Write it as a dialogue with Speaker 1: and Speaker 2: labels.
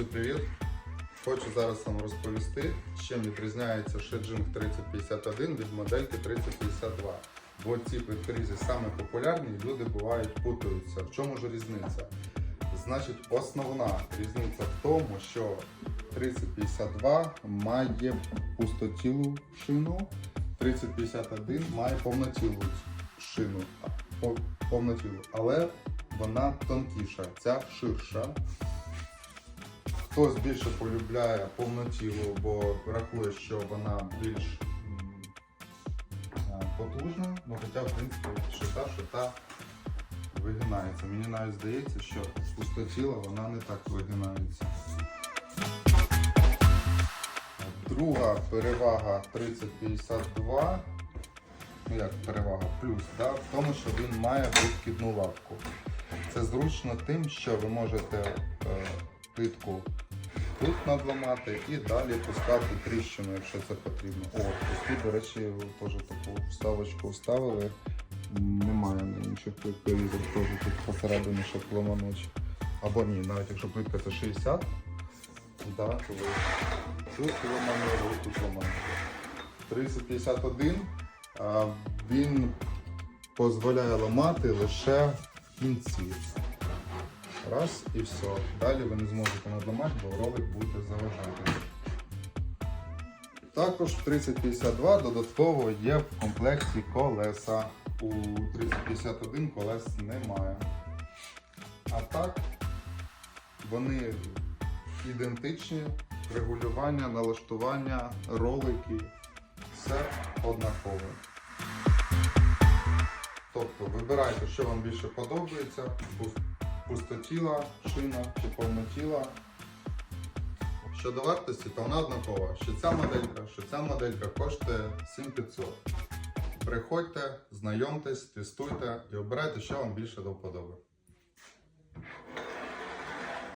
Speaker 1: привіт! Хочу зараз вам розповісти, чим відрізняється Shedjing 3051 від модельки 3052. Бо ці плиткорізи саме популярні, люди бувають путаються. В чому ж різниця? Значить, основна різниця в тому, що 3052 має пустотілу шину, 3051 має повнотілу шину, повнотілу, але вона тонкіша, ця ширша. Хтось більше полюбляє повнотілу, бо рахує, що вона більш потужна, ну хоча, в принципі, що та, що та вигинається. Мені навіть здається, що пустотіла вона не так вигинається. Друга перевага 3052, ну як перевага, плюс, да, в тому, що він має відкидну лапку. Це зручно тим, що ви можете е, плитку тут надламати і далі пускати тріщину, якщо це потрібно. О, ось тут, до речі, теж таку вставочку вставили. Немає інших плиткорізах, теж тут посередині, щоб ламануть. Або ні, навіть якщо плитка це 60, да, то ви тут ламанули, тут ламанули. 3051 він дозволяє ламати лише кінці. Раз і все. Далі ви не зможете надламати, бо ролик буде заважати. Також в 3052 додатково є в комплекті колеса. У 3051 колес немає. А так, вони ідентичні, регулювання, налаштування, ролики, все однакове. Тобто вибирайте, що вам більше подобається, пустотіла, шина чи повнотіла. Щодо вартості, то вона однакова. Що ця моделька, що ця моделька коштує 7500. Приходьте, знайомтесь, тестуйте і обирайте, що вам більше до вподоби.